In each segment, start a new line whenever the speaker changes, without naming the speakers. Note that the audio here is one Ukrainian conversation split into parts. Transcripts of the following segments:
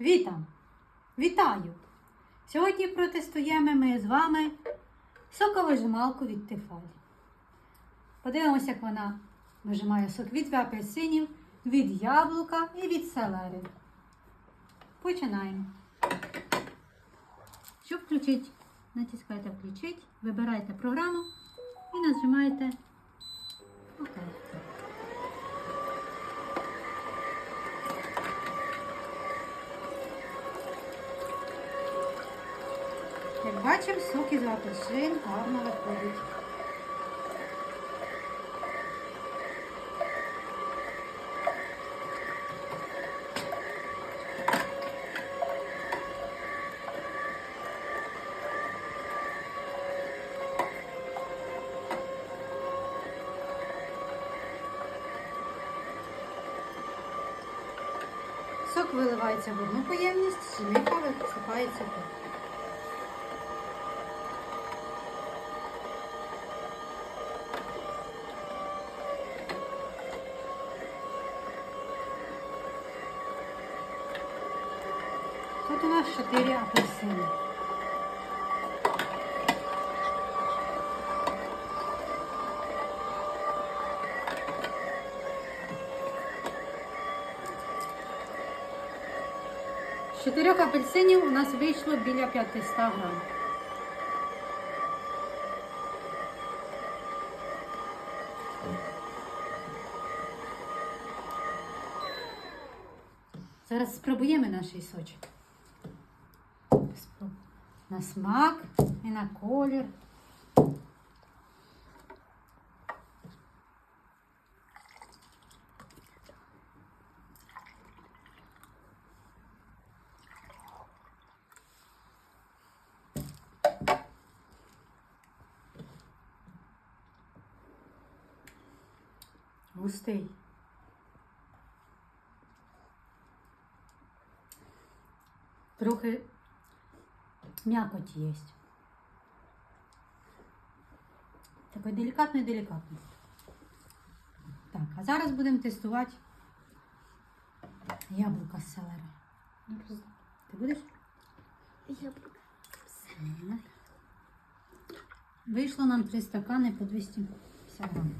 Вітам! Вітаю! Сьогодні протестуємо ми з вами соковижималку від Тефалі. Подивимося, як вона вижимає сок від апельсинів, від яблука і від селери. Починаємо. Щоб включити, натискайте включити, вибирайте програму і нажимаєте ОК. Як бачимо, сок із апельсин гарно виходить. Сок виливається в одну поємність, сімейка висипається тут. Тут у нас 4 апельсини. 4 апельсинів у нас вийшло біля 500 грам. Зараз спробуємо наш сочок. На смак і на колір. Густий. Трохи м'якоть є. Такий делікатний делікатний. Так, а зараз будемо тестувати яблука з селери. Ну, Ти будеш?
Яблуко.
Так. Вийшло нам 3 стакани по 250 грам.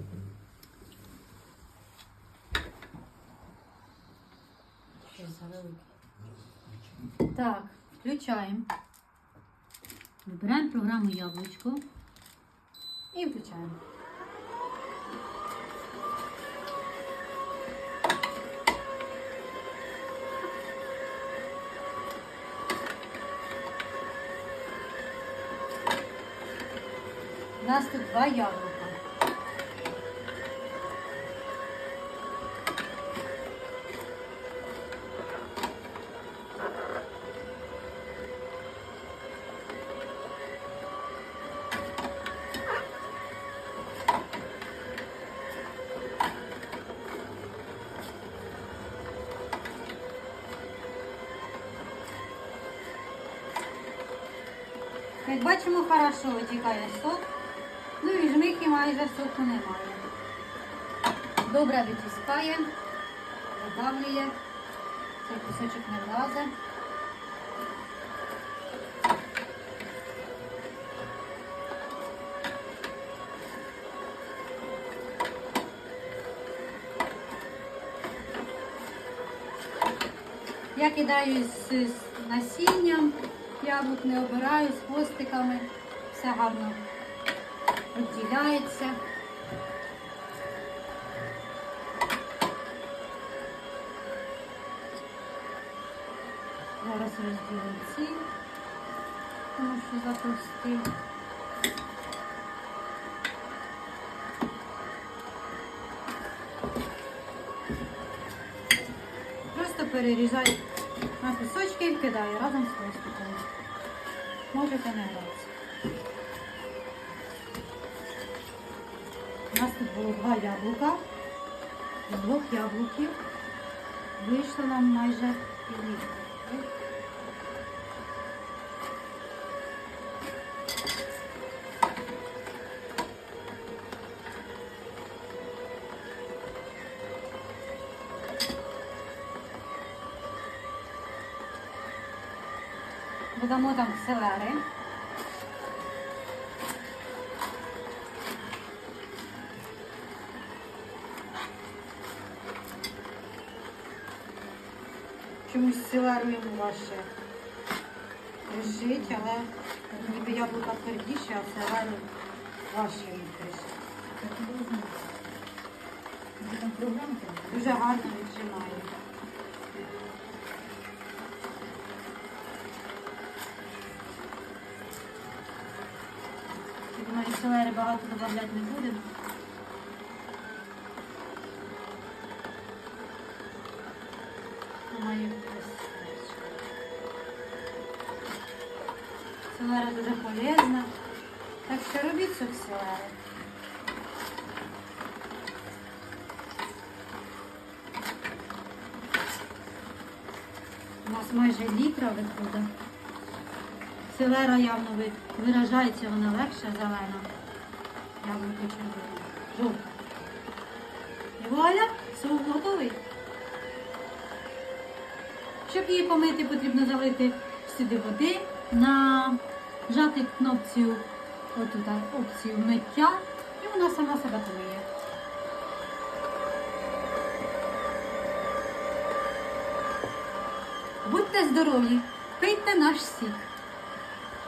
Так, включаємо. Вибираємо програму яблучко і включаємо. У нас тут два яблука. Як бачимо, хорошо витікає сок. Ну і жмихи майже соку немає. Добре витискає, видавлює. Цей кусочок не влазить. Я кидаю з насінням, яблук не обираю, з хвостиками. Все гарно відділяється. Зараз розділимо ці, тому що затовстив. Просто перерізаю на кусочки і разом з хвостиком. Можете не гратися. У нас тут було два яблука. З двох яблуків вийшло нам майже півлітра. Додамо там селери. Чомусь селеру йому важче кришить, але ніби яблука твердіше, а селеру важче кришить.
Програмка?
Дуже гарно віджимає. Думаю, селери багато додавати не будемо. Думаю. Селера дуже полезна. Так що робіть сок селери. У нас майже літра виходить. Селера явно виражається, вона легша зелена. Яблуко червоне. Жовта. І вуаля, суп готовий. Щоб її помити, потрібно залити сюди води, нажати кнопцю отут опцію миття, і вона сама себе помиє. Будьте здорові, пийте наш сік.